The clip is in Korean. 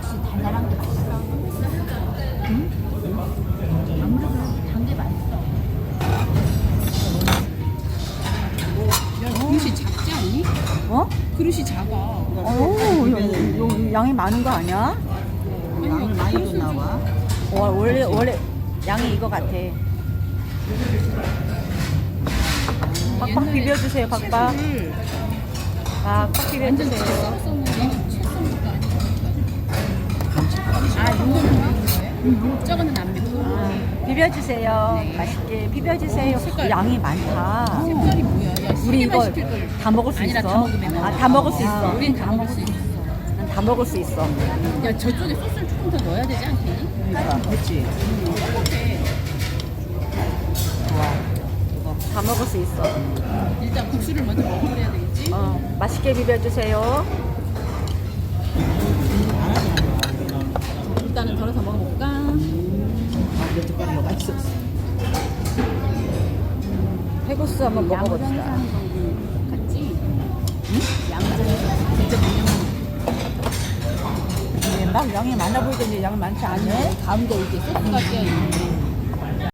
역시 달달한 게 맛있어. 응? 아무래도 단게 맛있어. 어, 그릇이 작지 않니? 어? 그릇이 작아. 어우, 양이 많은 거 아니야? 양이 많이 줬나 봐. 와, 원래, 원래 양이 이거 같아. 박박 비벼주세요, 박박. 아, 팍 비벼주세요. 저거는 안 맵고. 아, 비벼주세요. 네. 맛있게 비벼주세요. 어, 색깔. 양이 많다. 색깔이 뭐야? 야, 세 우리 이거 시킬 걸. 다 먹을 수 아니라 있어? 다 먹으면. 아, 다 먹을 수 있어. 우린 다 먹을 수 있어. 난다 먹을 수 있어. 야, 저쪽에 소스를 조금 더 넣어야 되지 않겠니? 그러니까 그렇지. 똑같아. 다 먹을 수 있어. 일단 국수를 먼저 먹어야 되겠지? 어, 맛있게 비벼주세요. 일단은 덜어서 먹어볼까? 여태까지 뭐가 있었어. 회국수 한번 먹어봅시다. 같지? 양은 진짜 분명한 막 양이 많아 보이더니 양 많지 않네. 가운데 이게 소스가 끼어 있는데